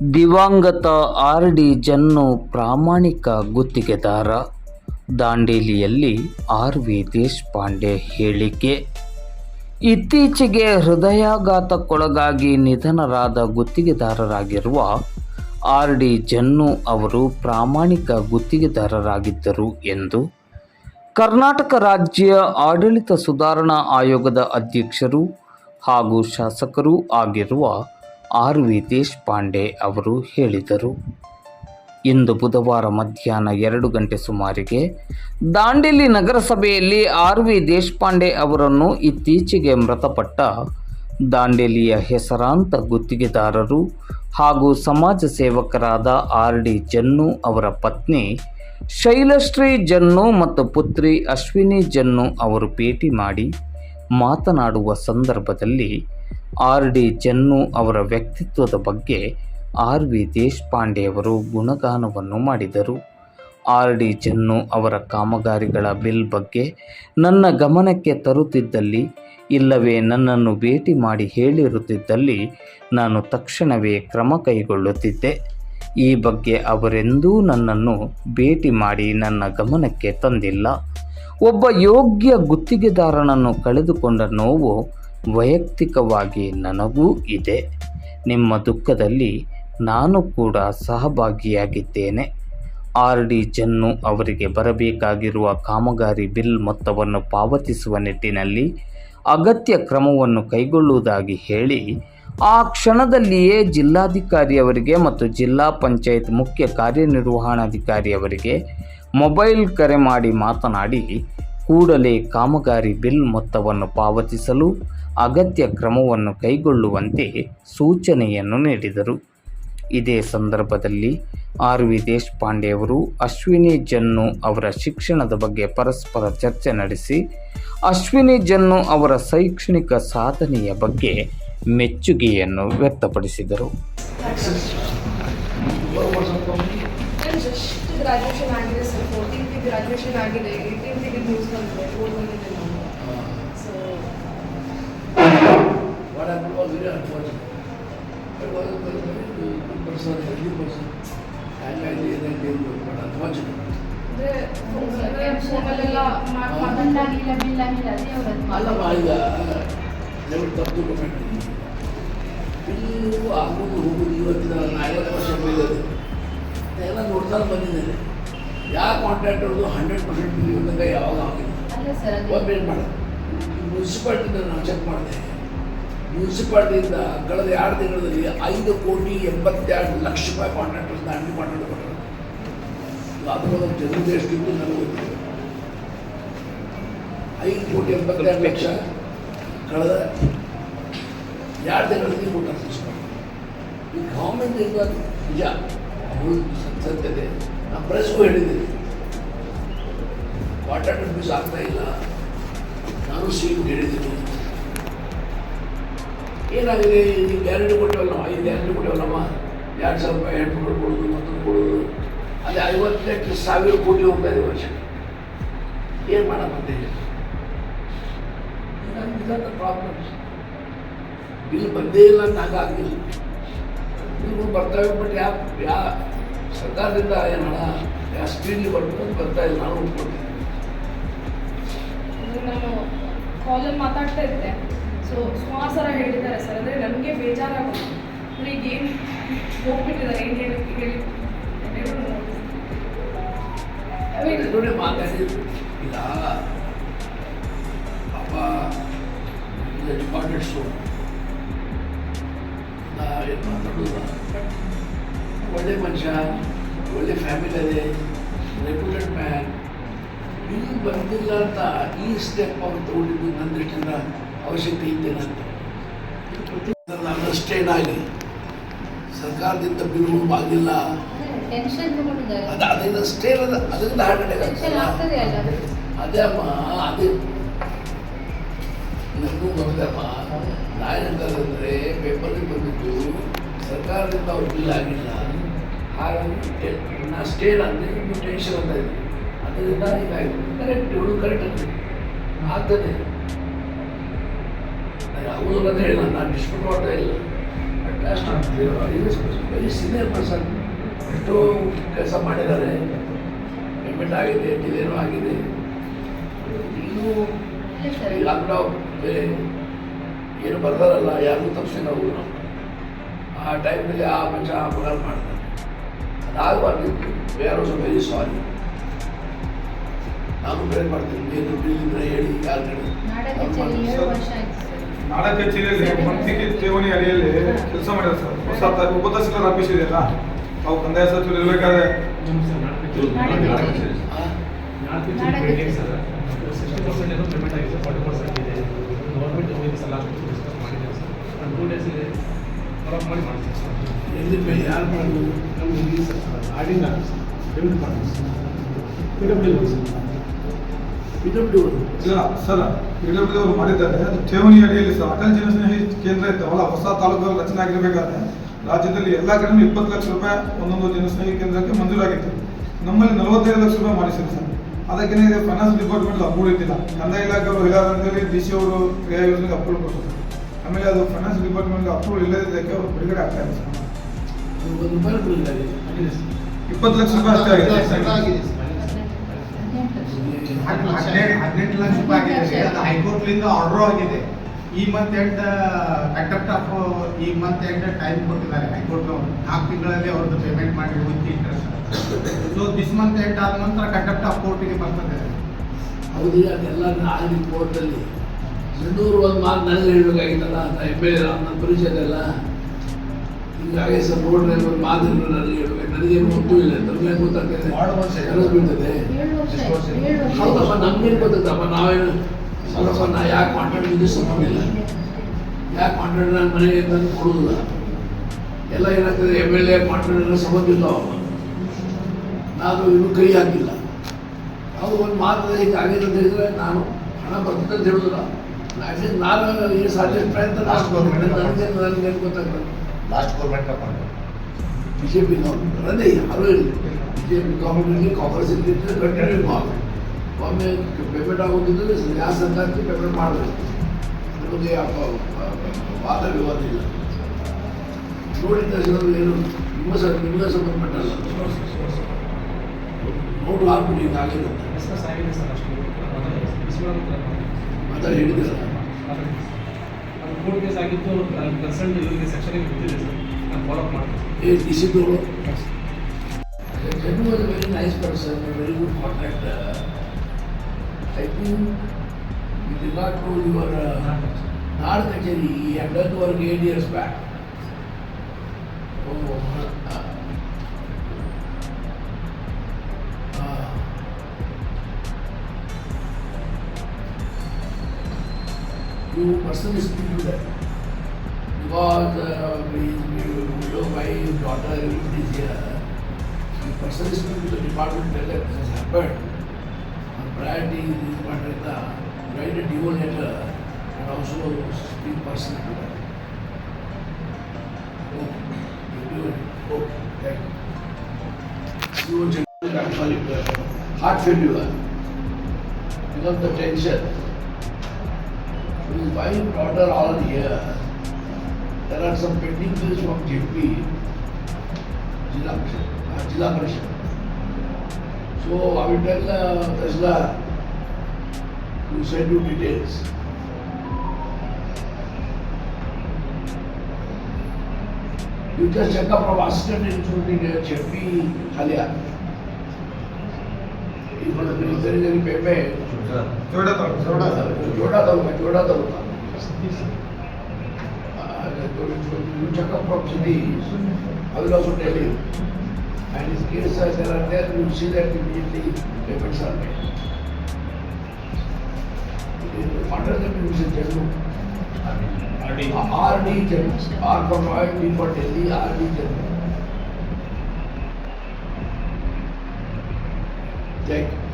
ದಿವಂಗತ R D Jannu ಪ್ರಾಮಾಣಿಕ ಗುತ್ತಿಗೆದಾರ ದಾಂಡೇಲಿಯಲ್ಲಿ ಆರ್ ವಿ ದೇಶಪಾಂಡೆ ಹೇಳಿಕೆ. ಇತ್ತೀಚೆಗೆ ಹೃದಯಾಘಾತಕ್ಕೊಳಗಾಗಿ ನಿಧನರಾದ ಗುತ್ತಿಗೆದಾರರಾಗಿರುವ ಆರ್ ಡಿ ಜನ್ನು ಅವರು ಪ್ರಾಮಾಣಿಕ ಗುತ್ತಿಗೆದಾರರಾಗಿದ್ದರು ಎಂದು ಕರ್ನಾಟಕ ರಾಜ್ಯ ಆಡಳಿತ ಸುಧಾರಣಾ ಆಯೋಗದ ಅಧ್ಯಕ್ಷರು ಹಾಗೂ ಶಾಸಕರೂ ಆಗಿರುವ ಆರ್ ವಿ ದೇಶಪಾಂಡೆ ಅವರು ಹೇಳಿದರು. ಇಂದು ಬುಧವಾರ ಮಧ್ಯಾಹ್ನ ಎರಡು ಗಂಟೆ ಸುಮಾರಿಗೆ ದಾಂಡೇಲಿ ನಗರಸಭೆಯಲ್ಲಿ ಆರ್ ವಿ ದೇಶಪಾಂಡೆ ಅವರನ್ನು ಇತ್ತೀಚೆಗೆ ಮೃತಪಟ್ಟ ದಾಂಡೇಲಿಯ ಹೆಸರಾಂತ ಗುತ್ತಿಗೆದಾರರು ಹಾಗೂ ಸಮಾಜ ಸೇವಕರಾದ ಆರ್ ಡಿ ಜನ್ನು ಅವರ ಪತ್ನಿ ಶೈಲಶ್ರೀ ಜನ್ನು ಮತ್ತು ಪುತ್ರಿ ಅಶ್ವಿನಿ ಜನ್ನು ಅವರು ಭೇಟಿ ಮಾಡಿ ಮಾತನಾಡುವ ಸಂದರ್ಭದಲ್ಲಿ ಆರ್ ಡಿ ಜನ್ನು ಅವರ ವ್ಯಕ್ತಿತ್ವದ ಬಗ್ಗೆ ಆರ್ ವಿ ದೇಶಪಾಂಡೆಯವರು ಗುಣಗಾನವನ್ನು ಮಾಡಿದರು. ಆರ್ ಡಿ ಜನ್ನು ಅವರ ಕಾಮಗಾರಿಗಳ ಬಿಲ್ ಬಗ್ಗೆ ನನ್ನ ಗಮನಕ್ಕೆ ತರುತ್ತಿದ್ದಲ್ಲಿ, ಇಲ್ಲವೇ ನನ್ನನ್ನು ಭೇಟಿ ಮಾಡಿ ಹೇಳಿರುತ್ತಿದ್ದಲ್ಲಿ ನಾನು ತಕ್ಷಣವೇ ಕ್ರಮ ಕೈಗೊಳ್ಳುತ್ತಿದ್ದೆ. ಈ ಬಗ್ಗೆ ಅವರೆಂದೂ ನನ್ನನ್ನು ಭೇಟಿ ಮಾಡಿ ನನ್ನ ಗಮನಕ್ಕೆ ತಂದಿಲ್ಲ. ಒಬ್ಬ ಯೋಗ್ಯ ಗುತ್ತಿಗೆದಾರನನ್ನು ಕಳೆದುಕೊಂಡ ನೋವು ವೈಯಕ್ತಿಕವಾಗಿ ನನಗೂ ಇದೆ. ನಿಮ್ಮ ದುಃಖದಲ್ಲಿ ನಾನು ಕೂಡ ಸಹಭಾಗಿಯಾಗಿದ್ದೇನೆ. ಆರ್ ಡಿ ಜನ್ನು ಅವರಿಗೆ ಬರಬೇಕಾಗಿರುವ ಕಾಮಗಾರಿ ಬಿಲ್ ಮೊತ್ತವನ್ನು ಪಾವತಿಸುವ ನಿಟ್ಟಿನಲ್ಲಿ ಅಗತ್ಯ ಕ್ರಮವನ್ನು ಕೈಗೊಳ್ಳುವುದಾಗಿ ಹೇಳಿ, ಆ ಕ್ಷಣದಲ್ಲಿಯೇ ಜಿಲ್ಲಾಧಿಕಾರಿಯವರಿಗೆ ಮತ್ತು ಜಿಲ್ಲಾ ಪಂಚಾಯತ್ ಮುಖ್ಯ ಕಾರ್ಯನಿರ್ವಹಣಾಧಿಕಾರಿಯವರಿಗೆ ಮೊಬೈಲ್ ಕರೆ ಮಾಡಿ ಮಾತನಾಡಿ ಕೂಡಲೇ ಕಾಮಗಾರಿ ಬಿಲ್ ಮೊತ್ತವನ್ನು ಪಾವತಿಸಲು ಅಗತ್ಯ ಕ್ರಮವನ್ನು ಕೈಗೊಳ್ಳುವಂತೆ ಸೂಚನೆಯನ್ನು ನೀಡಿದರು ಇದೇ ಸಂದರ್ಭದಲ್ಲಿ ಆರ್ ವಿ ದೇಶಪಾಂಡೆ ಅವರು ಅಶ್ವಿನಿ ಜನ್ನು ಅವರ ಶಿಕ್ಷಣದ ಬಗ್ಗೆ ಪರಸ್ಪರ ಚರ್ಚೆ ನಡೆಸಿ ಅಶ್ವಿನಿ ಜನ್ನು ಅವರ ಶೈಕ್ಷಣಿಕ ಸಾಧನೆಯ ಬಗ್ಗೆ ಮೆಚ್ಚುಗೆಯನ್ನು ವ್ಯಕ್ತಪಡಿಸಿದರು ಆಗಿದೆ ಸರ್ ಆಗಿದೆ ಏಯ್ಟೀನ್ತಿಗೆ ನ್ಯೂಸ್ ಬಂದಿದೆ ಫೋರ್ ಬಂದಿದೆ ನಾನು so What happened was very unfortunate. It was a very, very good person, healthy person. And I did that day, but unfortunate. ಅಂದರೆ ಅಂದರೆ ಫೋನಲ್ಲೆಲ್ಲ ಮಾತಾಡ್ತಾರೆ ಮಗಂದಾಗಿಲ್ಲ ಬಿಲ್ಲಾಗಿಲ್ಲ ಅದೇ ಅವ್ರದ್ದು ಅಲ್ಲಮ್ಮ ಈಗ ದಯವಿಟ್ಟು ತಪ್ಪು ತಿಳ್ಕೊಬೇಡಿ ಬಿಲ್ಲು ಆಗೋದು ಹೋಗೋದು ಇವತ್ತಿನ ನಾನು ಐವತ್ತು ವರ್ಷ ಮೇಲೆ ಇದೆ. ಎಲ್ಲ ನೋಡ್ತಾ ಬಂದಿದ್ದೇನೆ ಯಾವ ಕಾಂಟ್ರಾಕ್ಟರ್ದು ಹಂಡ್ರೆಡ್ ಪರ್ಸೆಂಟ್ ಬಿಲ್ ಯಾವಾಗ ಆಗಿಲ್ಲ. ಏನು ಮಾಡೋದು ಮುನ್ಸಿಪಾಲ್ಟಿಯಿಂದ ನಾನು ಚೆಕ್ ಮಾಡಿದೆ. ಮುನ್ಸಿಪಾಲ್ಟಿಯಿಂದ ಕಳೆದ ಎರಡು ತಿಂಗಳಲ್ಲಿ ಐದು ಕೋಟಿ ಎಂಬತ್ತೆರಡು ಲಕ್ಷ ರೂಪಾಯಿ ಕಾಂಟ್ರಾಕ್ಟರ್ಸ್ನ ಹಣ್ಣು ಕಾಂಟ್ರಾಕ್ಟ್ ಕೊಟ್ಟರು ಅದರೊಳಗೆ ಜನರು ಎಷ್ಟಿತ್ತು ನನಗೆ ಗೊತ್ತಿಲ್ಲ. ಐದು ಕೋಟಿ ಎಂಬತ್ತೆರಡು ಲಕ್ಷ ಕಳೆದ ಎರಡು ತಿಂಗಳಲ್ಲಿ ಕೊಟ್ಟರು ಮುನ್ಸಿಪಾಲ್ಟಿ ಈ ಗೌರ್ಮೆಂಟ್ ಇಂದ ನಿಜ ಸತ್ಯತೆ ನಾನು ಪ್ರೆಸ್ಗೂ ಹೇಳಿದ್ದೀನಿ. ವಾಟರ್ ಮಿಸ್ ಆಗ್ತಾ ಇಲ್ಲ. ನಾನು ಸೀಟ್ ಹೇಳಿದ್ದೀನಿ. ಏನಾಗಿದೆ? ಈ ಗ್ಯಾರಂಟಿ ಕೊಟ್ಟವಲ್ಲಮ್ಮ ಐದು ಗ್ಯಾರಂಟಿ ಕೊಟ್ಟವಲ್ಲಮ್ಮ? ಎರಡು ಸಾವಿರ ರೂಪಾಯಿ ಹೆಣ್ಣು ಕೊಡೋದು ಮತ್ತೊಂದು ಕೊಡೋದು. ಅದೇ ಐವತ್ತೆಂಟು ಸಾವಿರ ಕೋಟಿ ಹೋಗ್ತಾ ಇದೆ ವರ್ಷ ಏನು ಮಾಡತ್ತೆ ಪ್ರಾಬ್ಲಮ್ಸ್ ಬಿಲ್ ಬಂದೇ ಇಲ್ಲ ಅಂತ ಹಾಗಾಗಿಲ್ಲ ಬಿಲ್ಗಳು ಬರ್ತವೆ ಬಟ್ ಯಾವ ಯಾವ ಸರ್ಕಾರದಿಂದ ಏನು ಹಣ ಯಾವ ಸ್ಪೀಡ್ಲಿ ಬರ್ತದೆ ಬರ್ತಾ ಇಲ್ಲ ನಾನು ಅಂದರೆ ನಾನು ಕಾಲಲ್ಲಿ ಮಾತಾಡ್ತಾ ಇದ್ದೆ. ಸೊ ಸುಮಾರು ಸಲ ಹೇಳಿದ್ದಾರೆ ಸರ್ ಅಂದರೆ ನಮಗೆ ಬೇಜಾರಾಗುತ್ತೆ ಅಂದರೆ ಈಗ ಏನು ಹೋಗ್ಬಿಟ್ಟಿದ್ದಾರೆ ಏನು ಹೇಳಿ ಹೇಳಿ. ನೋಡಿ ಮಾತಾಡಿದ್ರು ಈಗ ಪಾಪ ಡಿಪಾರ್ಟ್ಮೆಂಟ್ ಸ್ಟೋರ್ ಏನು ಮಾತಾಡೋದು ಒಳ್ಳೆ ಮನುಷ್ಯ ಒಳ್ಳೆ ಫ್ಯಾಮಿಲಿ ಇದೆ ರೆಪ್ಯೂಟೆಡ್ ಮ್ಯಾನ್ ಇಲ್ಲಿ ಬಂದಿಲ್ಲ ಅಂತ ಈ ಸ್ಟೆಪ್ ಅವ್ರು ತಗೊಂಡಿದ್ದು ನನ್ನ ದೃಷ್ಟಿಯಿಂದ ಅವಶ್ಯಕತೆ ಇದ್ದೇನೆ ಅಂತ ಅಂಡರ್ಸ್ಟ್ಯಾಂಡ್ ಆಗಲಿ ಸರ್ಕಾರದಿಂದ ಬಿಲ್ಗಳು ಆಗಿಲ್ಲ. ಅದು ಅದರಿಂದ ಸ್ಟೇ ಅದ ಅದರಿಂದ ಹಾರ್ಟ್ ಅಟ್ಯಾಕ್ ಅದೇ ಅಮ್ಮ ಅದೇ. ನನಗೂ ಗೊತ್ತಮ್ಮ ನಾನೇನಂತಂದರೆ ಪೇಪರ್ಗೆ ಬಂದಿದ್ದು ಸರ್ಕಾರದಿಂದ ಅವ್ರು ಬಿಲ್ ಆಗಿಲ್ಲ. ಹಾಗಾಗಿ ನಾ ಸ್ಟೇಲ್ ಅಂದರೆ ಇನ್ನು ಟೆನ್ಷನ್ ಅಂತ ಇದೆ. ಅದರಿಂದ ಹೀಗಾಯಿತು ಕರೆಕ್ಟ್ ಇವಳು ಕರೆಕ್ಟ್ ಅಂತ ಆಗ್ತದೆ. ಆಗುದಿಲ್ಲ ಅಂತ ಹೇಳಿ ನಾನು ಡಿಸ್ಪ್ಯೂಟ್ ಮಾಡ್ತಾ ಇಲ್ಲ. ಬಟ್ ಬರೀ ಸೀನಿಯರ್ ಪರ್ಸನ್ ಎಷ್ಟೋ ಕೆಲಸ ಮಾಡಿದ್ದಾರೆ. ಪೇಮೆಂಟ್ ಆಗಿದೆ ಡಿಲೇನೂ ಆಗಿದೆ. ಇನ್ನೂ ಈ ಲಾಕ್ಡೌನ್ ಬೇರೆ ಏನು ಬರ್ತಾರಲ್ಲ ಯಾರಿಗೂ ತಪ್ಪಿಸಿ ನಾವು ಆ ಟೈಮಲ್ಲಿ ಆ ಮನುಷ್ಯ ಅಪಘಾತ ಮಾಡ್ತಾರೆ ಅದಾಗಬಾರ್ದಿತ್ತು we are also very sorry. ನಾನು ಬೇರೆ ಮಾಡ್ತೀನಿ. ಏನು ಬಿಲ್ ಇದ್ರೆ ಹೇಳಿ. ಯಾರು ಕಡೆ ನಾಡ ಕಚೇರಿಯಲ್ಲಿ ಮಂತಿಗೆ ಠೇವಣಿ ಅಡಿಯಲ್ಲಿ ಕೆಲಸ ಮಾಡಿದ್ರು ಸರ್. ಹೊಸ ಉಪತಹಸೀಲ್ದಾರ್ ಉಪ ತಹಸೀಲ್ದಾರ್ ಆಫೀಸ್ ಇದೆಯಲ್ಲ ಅವು ಕಂದಾಯ ಸಚಿವರು ಇರಬೇಕಾದ್ರೆ? ಸಿಕ್ಸ್ಟಿ ಪರ್ಸೆಂಟ್ ಏನೋ ಪೇಮೆಂಟ್ ಆಗಿದೆ ಫಾರ್ಟಿ ಪರ್ಸೆಂಟ್ ಇದೆ. ಗೌರ್ಮೆಂಟ್ ಸರ್ ಲಾಸ್ಟ್ ಡಿಸ್ಕಸ್ ಮಾಡಿದ್ದೇವೆ ಸರ್. ಒಂದು ಟೂ ಡೇಸ್ ಇದೆ. ಮಾಡಿ ಮಾಡ್ತೀವಿ. ಎಲ್ಲಿ ಯಾರು ಮಾಡೋದು ನಮ್ಗೆ ಇಲ್ಲಿ ಆಡಿಂದ ಪೇಮೆಂಟ್ ಮಾಡ್ತೀವಿ. Sir P W sir P W ಇಲ್ಲ, ಸರ್ ಪಿಡಬ್ಲ್ಯೂ ಅವರು ಮಾಡಿದ್ದಾರೆ. ಅದು ಠೇವಣಿ ಅಡಿಯಲ್ಲಿ ಸರ್, ಅಟಲ್ ಜನಸ್ನೇಹಿ ಕೇಂದ್ರ ಇದ್ದಾವಲ್ಲ ಹೊಸ ತಾಲೂಕು ರಚನೆ ಆಗಿರಬೇಕಾದ್ರೆ ರಾಜ್ಯದಲ್ಲಿ ಎಲ್ಲ ಕಡೆಯೂ ಇಪ್ಪತ್ತು ಲಕ್ಷ ರೂಪಾಯಿ ಒಂದೊಂದು ಜನಸ್ನೇಹಿ ಕೇಂದ್ರಕ್ಕೆ ಮಂಜೂರಾಗಿತ್ತು. ನಮ್ಮಲ್ಲಿ ನಲವತ್ತೈದು ಲಕ್ಷ ರೂಪಾಯಿ ಮಾಡಿಸಿದ್ರು ಸರ್. ಅದಕ್ಕೇನೆ ಫೈನಾನ್ಸ್ ಡಿಪಾರ್ಟ್ಮೆಂಟ್ ಅಪ್ರೂವ್ ಇದ್ದಿಲ್ಲ. ಕಂದಾಯ ಇಲಾಖೆ ಅವರು ಹೇಳಿ ಅಂತೇಳಿ ಡಿ ಸಿ ಅವರು ಕ್ರಿಯಾ ಯೋಜನೆಗೆ ಅಪ್ರೂವ್ ಕೊಟ್ಟರು ಆಮೇಲೆ ಅದು ಫೈನಾನ್ಸ್ ಡಿಪಾರ್ಟ್ಮೆಂಟ್ಗೆ ಅಪ್ರೂವಲ್ ಇಲ್ಲದಿದ್ದಕ್ಕೆ ಅವ್ರು ಬಿಡುಗಡೆ ಆಗ್ತಾ ಇದೆ ಸರ್? ಇಪ್ಪತ್ತು ಲಕ್ಷ ರೂಪಾಯಿ ಅಷ್ಟೇ ಆಗಿದೆ ಹದಿನೆಂಟು ಲಕ್ಷ. ಹದಿನೆಂಟು ಹದಿನೆಂಟು ಲಕ್ಷ ರೂಪಾಯಿ ಆಗಿದೆ. ಅದು ಹೈಕೋರ್ಟ್ಲಿಂದ ಆರ್ಡರ್ ಆಗಿದೆ. ಈ ಮಂತ್ ಎಂಡ್ ಆಫ್ ಈ ಮಂತ್ ಎಂಡ್ ಟೈಮ್ ಕೊಟ್ಟಿದ್ದಾರೆ ಹೈಕೋರ್ಟ್ ನಾಲ್ಕು ತಿಂಗಳಲ್ಲಿ ಅವ್ರದ್ದು ಪೇಮೆಂಟ್ ಮಾಡಿ with interest so this month end ಆದ ನಂತರ ಕಂಡಕ್ಟ್ ಆಫ್ ಕೋರ್ಟಿಗೆ ಬರ್ತದೆ. ಹೌದು ಅದೆಲ್ಲ ಆಗಿ ಕೋರ್ಟಲ್ಲಿ ಸಣ್ಣೂರು ಒಂದು ಮಾತು ನನಗೆ ಹೇಳಬೇಕಾಗಿತ್ತಲ್ಲ ಅಂತ ಎಂ ಎಲ್ ಎ ನನ್ನ ಪರಿಚಯದಲ್ಲ ಹೀಗಾಗಿ ಸರ್ ನೋಡ್ರಿ ಒಂದು ಮಾತು ನನಗೆ ಹೇಳ್ಬೇಕು. ನನಗೇನು ಗೊತ್ತೂ ಇಲ್ಲ ನಮಗೆ ಗೊತ್ತಾಗ್ತದೆ? ಕನಸು ಬೀಳ್ತದೆ. ಹೌದಪ್ಪ ನಮ್ಗೇನು ಗೊತ್ತಪ್ಪ ನಾವೇನು ಸ್ವಲ್ಪ ನಾ ಯಾಕೆ ಸಂಬಂಧ ಇಲ್ಲ. ಯಾಕೆ ಮಾತಾಡಿ ನಾನು ಮನೆಗೆ ತಂದು ಕೊಡೋದಿಲ್ಲ ಎಲ್ಲ ಏನಾಗ್ತದೆ? ಎಂ ಎಲ್ ಎ ಮಾತಾಡಿದ್ರೆ ಸಂಬಂಧ ಇಲ್ಲ ಅವ ನಾನು ಇನ್ನೂ ಕೈ ಹಾಕಿಲ್ಲ. ಅದು ಒಂದು ಮಾತು ಈಗ ಆಗಿದೆ ಅಂತ ಹೇಳಿದ್ರೆ ನಾನು ಹಣ ಬರ್ತದೆ ಅಂತ ಹೇಳೋದಿಲ್ಲ. ಅಟ್ಲೀಸ್ಟ್ ನಾನು ಈ ಸಾಧ್ಯ ಪ್ರಯತ್ನ Last government ನನಗೆ ನನಗೇನು ಗೊತ್ತಾಗ್ತದೆ last government account B J P ಅದೇ ಯಾರೂ ಇಲ್ಲ ಬಿ ಜೆ ಪಿ ಗೌರ್ಮೆಂಟ್ ಇರಲಿ ಕಾಂಗ್ರೆಸ್ ಇರಲಿ ಕಂಟಿನ್ಯೂ ಮಾಡಿ ಒಮ್ಮೆ ಪೇಮೆಂಟ್ ಆಗೋದಿದ್ರೆ ಯಾವ ಸರ್ಕಾರಕ್ಕೆ ಪೇಮೆಂಟ್ ಮಾಡಬೇಕು ಅದ್ರ ಬಗ್ಗೆ ಯಾವ ವಾದ ವಿವಾದ ಇಲ್ಲ ನೋಡಿ ತಹಸೀಲ್ದಾರ್ ಏನು ನಿಮ್ಮ ಸರ್ ನಿಮಗೆ ಸಂಬಂಧಪಟ್ಟಲ್ಲ ನೋಟು ಹಾಕ್ಬಿಡಿ ಈಗ ಆಗಿರುತ್ತೆ ಡಿಸ್ಕಸ್ ಆಗಿದೆ ಸರ್ ಅಷ್ಟು ಮಾತಾಡಿ ಹೇಳಿದಿರಲ್ಲ ಅದು ಕೋರ್ಟ್ ಕೇಸ್ ಆಗಿದ್ದು ಕನ್ಸಲ್ಟ್ ಇವರಿಗೆ ಸೆಕ್ಷನ್ಗೆ ಬಿದ್ದಿದೆ ಸರ್ ನಾನು ಫಾಲೋ ಅಪ್ ಮಾಡ್ತೀನಿ ಏ D C ದವರು Janu was a very nice person, a very good contractor. I think you did not know your uh, Nard Kachari, he had done work eight years back. Oh, uh, uh, do personal speech to them. Because uh, we, we know my daughter is here. So personal speech to the department that has happened. Our priority is what write a dual letter and also speak personally to that. Okay. Okay, thank you. Heart failure because of the tension. His wife, daughter all here. There are some pending bills from JP, Jila uh, Parishad. So I will tell uh, Tesla to send you details. You just check up from assistant including uh, JP Halia. इंद्रजन पे में जोड़ा था जोड़ा था जोड़ा था मैं जोड़ा था checkup from CD, I will also tell you. And his case as there are there, you will see that immediately payments are made. What are the payments in Jammu? RD. RD Jammu. R for Royal, D for Delhi, RD Jammu. okay?